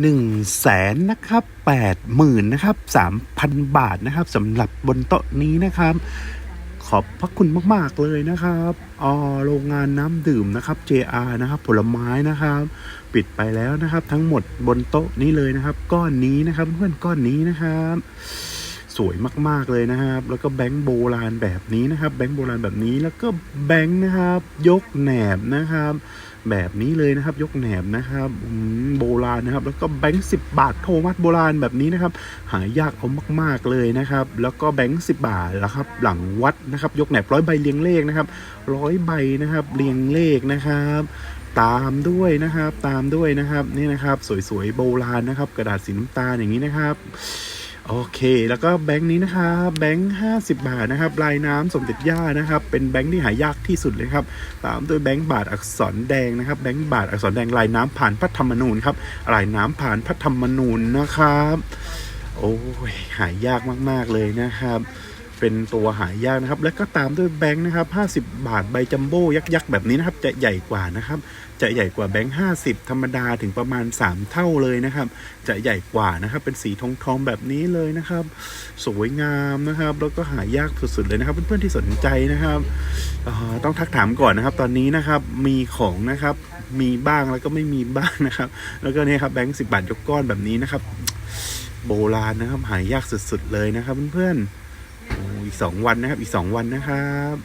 หนึ่งแสนนะครับแปดหมื่นนะครับสามพันบาทนะครับสำหรับบนโต๊ะนี้นะครับ ขอบพระคุณมาก ๆ เลยนะครับอ๋อโรงงานน้ำดื่มนะครับ JR นะครับผลไม้นะครับ ปิดไปแล้วนะครับ ทั้งหมดบนโต๊ะนี้เลยนะครับ ก้อนนี้นะครับเพื่อนก้อนนี้นะครับ สวยมาก ๆ เลยนะครับ แล้วก็แบงค์โบราณแบบนี้นะครับ แบงค์โบราณแบบนี้แล้วก็แบงค์นะครับ ยกแหนบนะครับ แบบนี้เลยนะครับ ยกแหนบนะครับโบราณนะครับ แล้วก็แบงค์สิบาทโทมัสโบราณแบบนี้นะครับ หายากเอามาก ๆเลยนะครับ แล้วก็แบงค์สิบาทแล้วครับ หลังวัดนะครับ ยกแหนบร้อยใบเรียงเลขนะครับร้อยใบนะครับ เรียงเลขนะครับตามด้วยนะครับตามด้วยนะครับนี่นะครับ สวยๆโบราณนะครับ กระดาษสีน้ำตาลอย่างนี้นะครับ โอเค แล้วก็แบงค์นี้นะครับแบงค์ห้าสิบาทนะครับลายน้ำสมเด็จย่านะครับ เป็นแบงค์ที่หายากที่สุดเลยครับ ตามด้วยแบงค์บาทอักษรแดงนะครับ แบงค์บาทอักษรแดงลายน้ำผ่านพระธรรมนูญครับ ลายน้ำผ่านพระธรรมนูญนะครับ โอ้ยหายากมากๆเลยนะครับ เป็นตัวหายากนะครับ แล้วก็ตามด้วยแบงค์นะครับ 50 บาทใบจัมโบ้ยักษ์ๆแบบนี้นะครับ จะใหญ่กว่านะครับ จะใหญ่กว่าแบงค์ 50 ธรรมดาถึงประมาณ 3 เท่าเลยนะครับ จะใหญ่กว่านะครับ เป็นสีทองทองแบบนี้เลยนะครับ สวยงามนะครับ แล้วก็หายากสุดๆเลยนะครับ เพื่อนๆที่สนใจนะครับต้องทักถามก่อนนะครับ ตอนนี้นะครับมีของนะครับ มีบ้างแล้วก็ไม่มีบ้างนะครับ แล้วก็เนี่ยครับแบงค์สิบาทยกก้อนแบบนี้นะครับ โบราณนะครับ หายากสุดๆเลยนะครับเพื่อนๆ อีกสองวันนะครับ อีกสองวันนะครับ